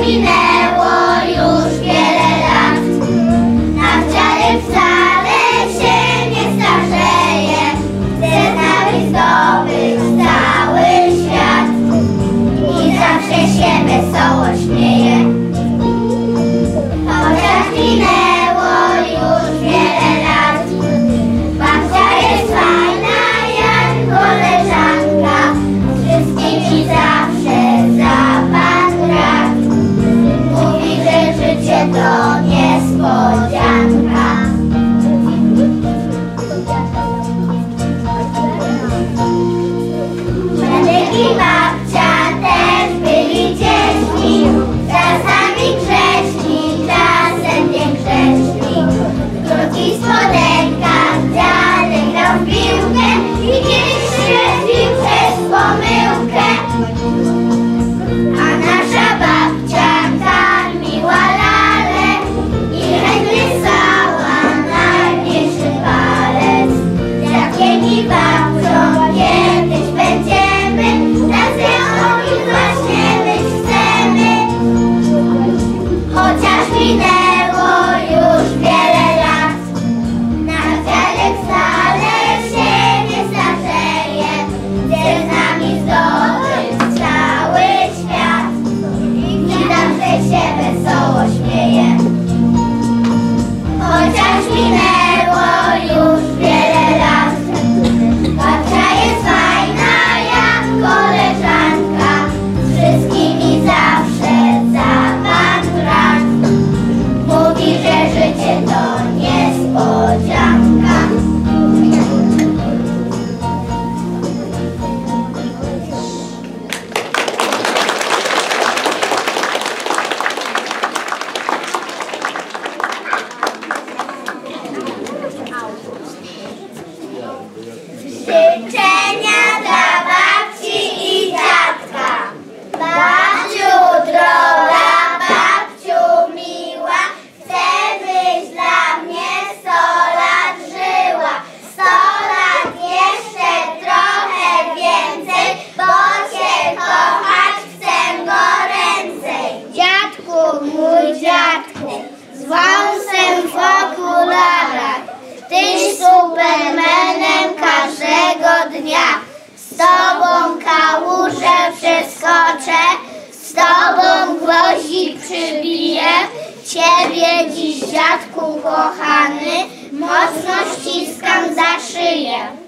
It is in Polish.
minę. Oh. Chociaż minęło życie to niespodzianka. Życzenie wąsem w okularach. Tyś supermenem każdego dnia. Z tobą kałużę przeskoczę, z tobą gwoździ przybiję. Ciebie dziś dziadku kochany, mocno ściskam za szyję.